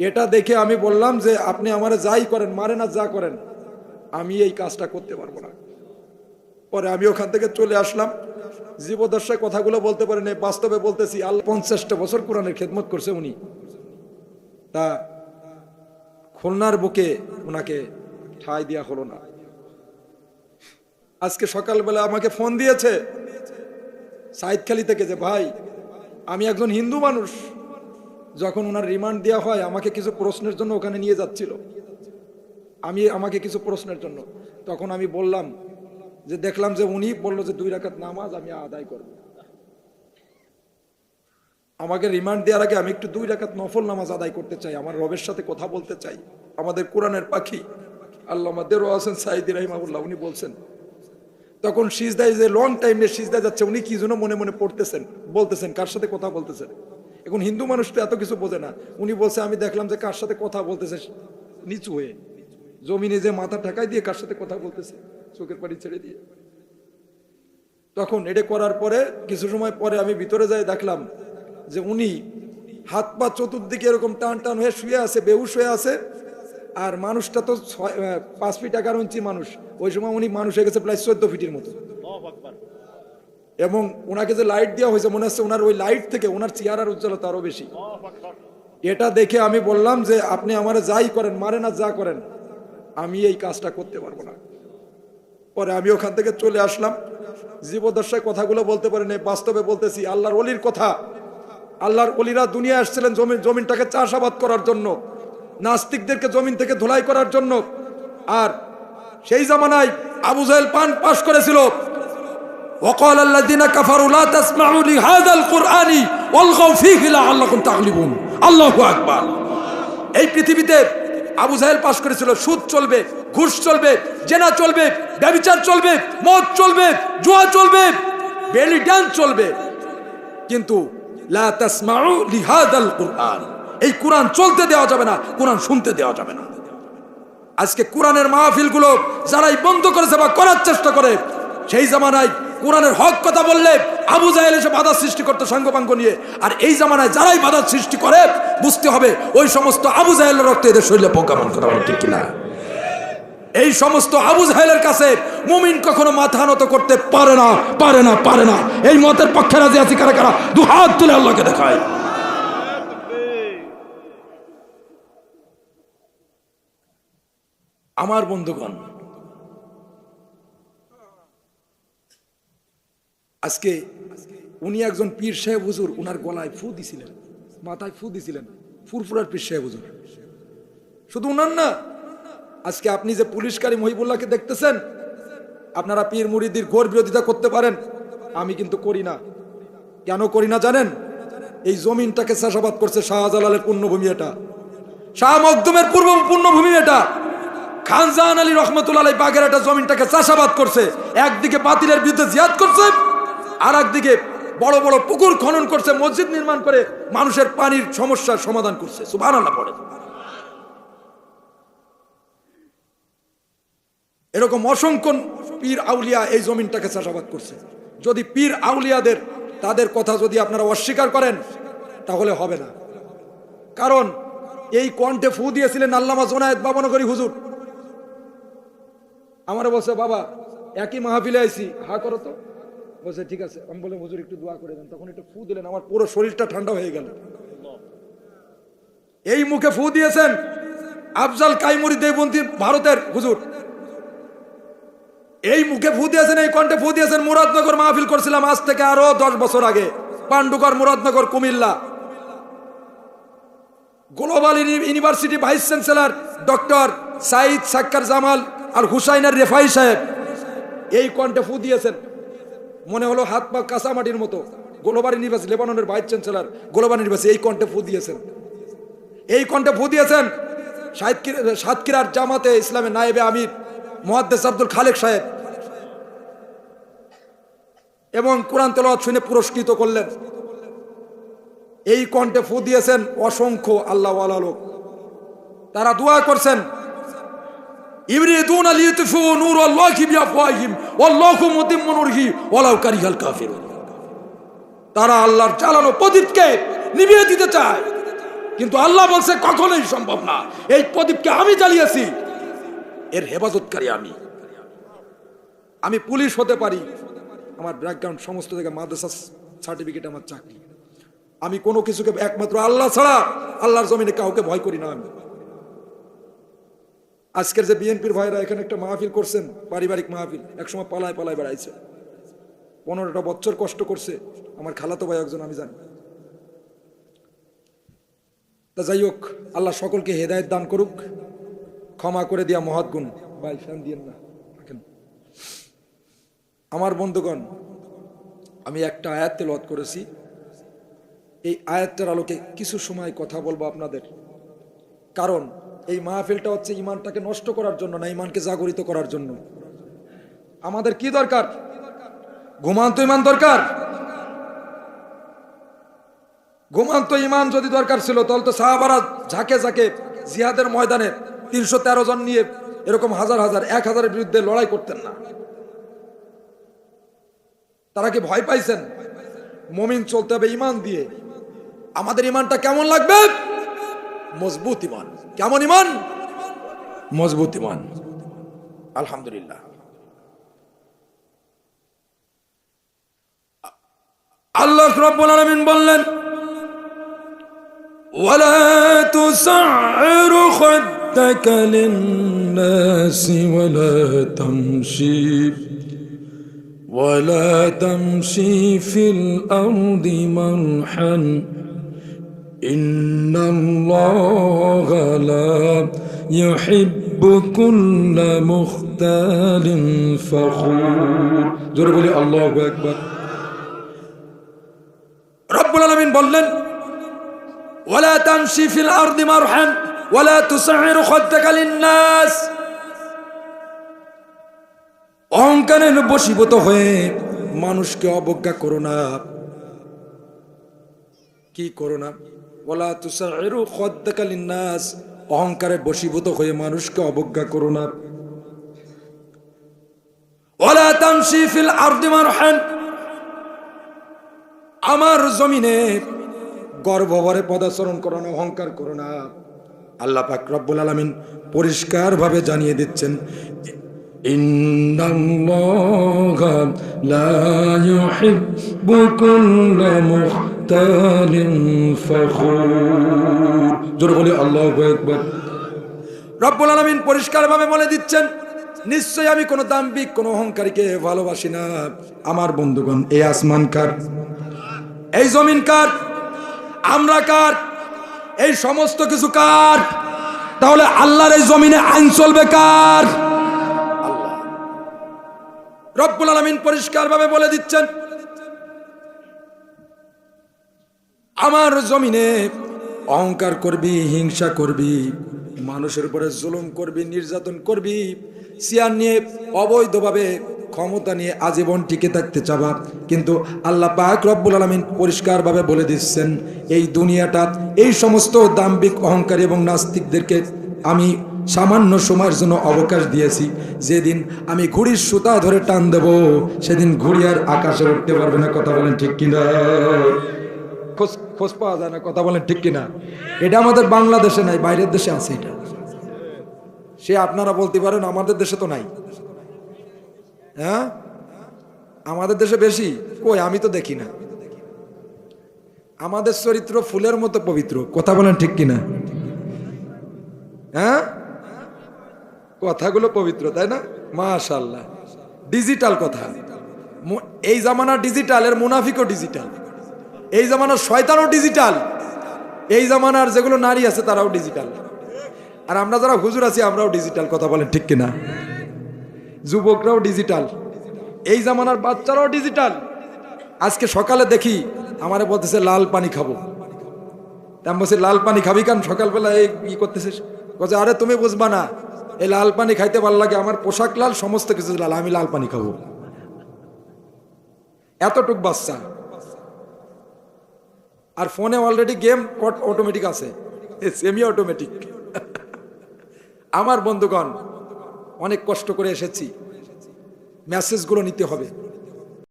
এটা দেখে আমি বললাম যে আপনি আমার যাই করেন মারেন আর যা করেন, আমি এই কাজটা করতে পারব না। পরে আমি ওখান থেকে চলে আসলাম। জীবদর্শায় কথাগুলো বলতে পারেন বাস্তবে বলতেছি, আল্লাহ পঞ্চাশটা বছর কোরআনের খেদমত করছে উনি। তা খুলনার বুকে ওনাকে ঠাঁই দেওয়া হলো না। আজকে সকালবেলা আমাকে ফোন দিয়েছে, সাইদখালি থেকে যে, ভাই, আমি একজন হিন্দু মানুষ যখন ওনার রিমান্ড দেওয়া হয়, আমাকে কিছু প্রশ্নের জন্য ওখানে নিয়ে যাচ্ছিল। আমি, আমাকে কিছু প্রশ্নের জন্য। তখন আমি বললাম যে, দেখলাম যে উনি বলল যে, দুই রাকাত নামাজ আমি আদায় করব। আমাকে রিমান্ড দেওয়ার আগে আমি একটু দুই রাকাত নফল নামাজ আদায় করতে চাই, আমার রবের সাথে কথা বলতে চাই। আমাদের কোরআনের পাখি আল্লাহ আমাদের সাইদি রহিমাউল্লাহ উনি বলছেন, তখন সিজদায় যে লং টাইম নিয়ে সিজদায় যাচ্ছে, উনি কি জন্য মনে মনে পড়তেছেন, বলতেছেন, কার সাথে কথা বলতেছেন? এখন হিন্দু মানুষ তো এত কিছু বোঝে না। উনি বলছে, আমি দেখলাম যে কার সাথে কথা বলতেছে নিচু হয়ে। জমিনে যে মাথা ঠেকাই দিয়ে কার সাথে কথা বলতেছে, চোখের পানি ছেড়ে দিয়ে। তখন এটা করার পরে কিছু সময় পরে আমি ভিতরে যাই দেখলাম যে উনি হাত পা চতুর্দিকে এরকম টান টান হয়ে শুয়ে আছে, বেহুশ হয়ে আছে। আর মানুষটা তো ছয় পাঁচ ফিট এগারো ইঞ্চি মানুষ। ওই সময় উনি মানুষ হয়ে গেছে প্রায় চোদ্দ ফিটের মতো। এবং ওনাকে যে লাইট দেওয়া হয়েছে, মনে হচ্ছে ওনার ওই লাইট থেকে ওনার চেহারার উজ্জ্বলতা আরও বেশি। এটা দেখে আমি বললাম যে, আপনি আমার যাই করেন, মারেন আর যা করেন, আমি এই কাজটা করতে পারব না। পরে আমি ওখান থেকে চলে আসলাম। জীবদর্শায় কথাগুলো বলতে পারেন, বাস্তবে বলতেছি, আল্লাহর অলির কথা। আল্লাহর অলিরা দুনিয়া আসছিলেন জমিন জমিনটাকে চাষাবাদ করার জন্য, নাস্তিকদেরকে জমিন থেকে ধুলাই করার জন্য। আর সেই জামানায় আবু জাহেল পান পাশ করেছিল। وقال الذين كفروا لا تسمعوا لهذا القرآن والغوا فيه لعلكم تغلبون الله أكبر এই পৃথিবীতে আবু জাহেল পাশ করেছিল সুদ চলবে ঘুষ চলবে জেনা চলবে ব্যবিচার চলবে মদ চলবে জুয়া চলবে বেলি ড্যান্স চলবে কিন্তু লা তাসমাউ লিহাদাল কুরআন এই কোরআন চলতে দেওয়া যাবে না কোরআন শুনতে দেওয়া যাবে না আজকে কোরআনের মাহফিলগুলো যারাই বন্ধ করেছে বা করার চেষ্টা করে সেই জামানায় কোরআনের হক কথা বললে আবু জাহেল এসে বাধা সৃষ্টি করতো সাঙ্গপাঙ্গ নিয়ে। আর এই জামানায় যারাই বাধা সৃষ্টি করে, বুঝতে হবে ওই সমস্ত আবু জাহেলের রক্ত এদের শরীরে প্রজ্ঞাপন কথা বলে ঠিক কিনা? এই সমস্ত আবু জাহেলের কাছে মুমিন কখনো মাথা নত করতে পারে না পারে না পারে না। এই মতের পক্ষে রাজি আছি কারা কারা? দু হাত তুলে আল্লাহকে দেখায়। আমার বন্ধুগণ আজকে উনি একজন পীর সাহেব হুজুর, উনার গলায় ফু দিছিলেন, মাথায় ফু দিছিলেন, ফুরফুরার পীর সাহেব হুজুর। শুধু উনার না, আজকে আপনি যে পুলিশকারী মহিবুল্লাহকে দেখতেছেন, আপনারা পীর মুরিদির ঘোর বিরোধিতা করতে পারেন, আমি কিন্তু করি না। কেন করি না জানেন? এই জমিনটাকে চাষাবাদ করছে শাহজালালের পুণ্যভূমি এটা। শাহ মকদুমের পূর্ব পুণ্যভূমি এটা। খানজাহান আলী রহমতুল্লাহ বাগের একটা জমিনটাকে চাষাবাদ করছে, একদিকে বাতিলের বিরুদ্ধে জিয়াদ করছে আর একদিকে বড় বড় পুকুর খনন করছে, মসজিদ নির্মাণ করে মানুষের পানির সমস্যার সমাধান করছে। সুবহানাল্লাহ পড়ে। এরকম অসংখ্য পীর আউলিয়া এই জমিনটাকে চাষাবাদ করছে। যদি পীর আউলিয়াদের, তাদের কথা যদি আপনারা অস্বীকার করেন, তাহলে হবে না। কারণ এই কণ্ঠে ফু দিয়েছিলেন আল্লামা জোনায়েদ বাবনগরী হুজুর। আমার বলছে, বাবা, একই মাহফিলে আইছি, হা করো তো। বলছে, ঠিক আছে, আমি বলে হুজুর, একটু দোয়া করে দেন। তখন একটু ফু দিলেন, আমার পুরো শরীরটা ঠান্ডা হয়ে গেল। এই মুখে ফু দিয়েছেন আফজাল কাইমুরি দেবন্তী ভারতের হুজুর। এই মুখে ফু দিয়েছেন, এই কণ্ঠে ফু দিয়েছেন মুরাদনগর মাহফিল করছিলাম আজ থেকে আরও দশ বছর আগে Pandukar Muradnagar, Comilla. Global university vice chancellor doctor Saeed Sakkar Jamal আর হুসাইনার রেফাই সাহেব, এই কণ্ঠে ফু দিয়েছেন। মনে হলো হাত পা কাঁচামাটির মতো। গ্লোবাল ইউনিভার্সিটি লেবাননের ভাইস চ্যান্সেলর গ্লোবাল ইউনিভার্সিটি এই কণ্ঠে ফু দিয়েছেন। এই কণ্ঠে ফু দিয়েছেন সাতক্ষীরা- সাতক্ষীরার জামাতে ইসলামের নায়েবে আমির মহাদ্দেস আব্দুল খালেক সাহেব। এবং কোরআন তেলাওয়াত শুনে পুরস্কৃত করলেন। এই কণ্ঠে ফু দিয়েছেন অসংখ্য আল্লাহওয়ালা লোক। তারা দোয়া করছেন ইবরিদুন লিয়ুতফু নূর আল্লাহি বিআফওয়াহিম ওয়াল্লাহু মুতিম্মু নূরিহি, ওয়ালাউ কারিহাল কাফিরুন। তারা আল্লাহর চালানো প্রদীপকে নিভিয়ে দিতে চায়। কিন্তু আল্লাহ বলছে, কখনোই সম্ভব না। এই প্রদীপকে আমি জ্বালিয়েছি। এর হেফাজতকারী আমি। আমি পুলিশ হতে পারি। আমার ব্যাকগ্রাউন্ড সমস্ত থেকে মাদ্রাসা সার্টিফিকেট, আমার চাকরি। আমি কোনো কিছুকে একমাত্র আল্লাহ ছাড়া আল্লাহর জমিনে কাউকে ভয় করি না আমি। আজকের যে বিএনপির ভাইরা এখানে একটা মাহফিল করছেন, পারিবারিক মাহফিল, একসময় পালায় পালায় বেড়াইছে। পনেরোটা বছর কষ্ট করছে, আমার খালাতো ভাই একজন, আমি জানি। তা যাই হোক, আল্লাহ সকলকে হেদায়ত দান করুক, ক্ষমা করে দিয়া মহৎ গুণ। ভাই ফ্যান দিয়েন না আমার বন্ধুগণ, আমি একটা আয়াত তেলত করেছি। এই আয়াতটার আলোকে কিছু সময় কথা বলব আপনাদের। কারণ এই মাহফিলটা হচ্ছে ইমানটাকে নষ্ট করার জন্য না, ইমানকে জাগরিত করার জন্য। আমাদের কি দরকার? ঘুমান্ত ইমান দরকার। ঘুমান্ত ইমান যদি দরকার ছিল, তাহলে তো সাহাবারা ঝাঁকে ঝাঁকে জিহাদের ময়দানে তিনশো তেরো জন নিয়ে এরকম হাজার হাজার, এক হাজারের বিরুদ্ধে লড়াই করতেন না। তারা কি ভয় পাইছেন? মমিন চলতে হবে ইমান দিয়ে। আমাদের ইমানটা কেমন লাগবে? মজবুত ইমান। কেমন ইমান মজবুত ইমান আলহামদুলিল্লাহ আল্লাহ রব্বুল আলামিন বললেন ولا تسعر خدك للناس ولا تمشي ولا تمشي في الأرض مرحا إن الله لا يحب كل مختال فخور جرب لي الله أكبر রব্বুল আলামিন বললেন ওয়ালা তামশি ফিল আরদি মারহান ওয়ালা তুসাইরু খাদ্দাকা লিন-নাস অহংকারের বশীভূত হয়ে মানুষকে অবজ্ঞা করো না কি করো না? ওলা তুষারু খদ্দাকালিন্নাস অহংকারে বশীভূত হয়ে মানুষকে অবজ্ঞা করো না। আমার জমিনে গর্ভবরে পদাচরণ করো না, অহংকার করো না। আল্লাহ পাক রব্বুল আলমিন পরিষ্কারভাবে জানিয়ে দিচ্ছেন ইন্দাল্লাহ লা মুক্তার জোর বলে, আল্লাহ একবার পরিষ্কারভাবে বলে দিচ্ছেন, নিশ্চয়ই আমি কোনো দাম্বিক কোনো অহংকারীকে ভালোবাসি না। আমার বন্ধুগণ, এই আসমান কার? এই জমিন কার? আমরা কার? এই সমস্ত কিছু কার? তাহলে আল্লাহর এই জমিনে আইন চলবে কার? রব্বুল আলমিন পরিষ্কারভাবে বলে দিচ্ছেন আমার জমিনে অহংকার করবি, হিংসা করবি, মানুষের উপরে জুলুম করবি, নির্যাতন করবি চেয়ার নিয়ে অবৈধভাবে ক্ষমতা নিয়ে আজীবন টিকে থাকতে চাবা। কিন্তু আল্লাহ পাক রব্বুল আলমিন পরিষ্কারভাবে বলে দিচ্ছেন, এই দুনিয়াটা, এই সমস্ত দাম্বিক অহংকারী এবং নাস্তিকদেরকে আমি সামান্য সময়ের জন্য অবকাশ দিয়েছি। যেদিন আমি ঘুড়ির সুতা ধরে টান দেব, সেদিন ঘুড়ি আর আকাশে উঠতে পারবে না, কথা বলেন ঠিক কিনা? খোঁজ খোঁজ পাওয়া যায় না, কথা বলেন ঠিক কিনা। এটা আমাদের বাংলাদেশে নাই, বাইরের দেশে আছে এটা। সে আপনারা বলতে পারেন, আমাদের দেশে তো নাই। হ্যাঁ? আমাদের দেশে বেশি? কই, আমি তো দেখি না। আমাদের চরিত্র ফুলের মতো পবিত্র, কথা বলেন ঠিক কিনা। হ্যাঁ? কথাগুলো পবিত্র, তাই না? মাশাল্লাহ ডিজিটাল কথা। এই জামানার ডিজিটাল, এর মুনাফিকও ডিজিটাল। এই জামানার শয়তানও ডিজিটাল এই জামানার যেগুলো নারী আছে, তারাও ডিজিটাল আর আমরা যারা হুজুর আছি, আমরাও ডিজিটাল কথা বলেন ঠিক কিনা? যুবকরাও ডিজিটাল এই জামানার বাচ্চারাও ডিজিটাল আজকে সকালে দেখি, আমারে বলতেছে, লাল পানি খাব। তা আমি বলছি, লাল পানি খাবি কেন? সকালবেলা এই ই করতেছিস? বলছে, আরে, তুমি বুঝবা না। এই লাল পানি খাইতে ভালো লাগে, আমার পোশাক লাল, সমস্ত কিছু লাল, আমি লাল পানি খাব। এতটুক বাচ্চা। আর ফোনে অলরেডি গেম অটোমেটিক আছে। সেমি অটোমেটিক আমার বন্ধুগণ, অনেক কষ্ট করে এসেছি। মেসেজগুলো নিতে হবে।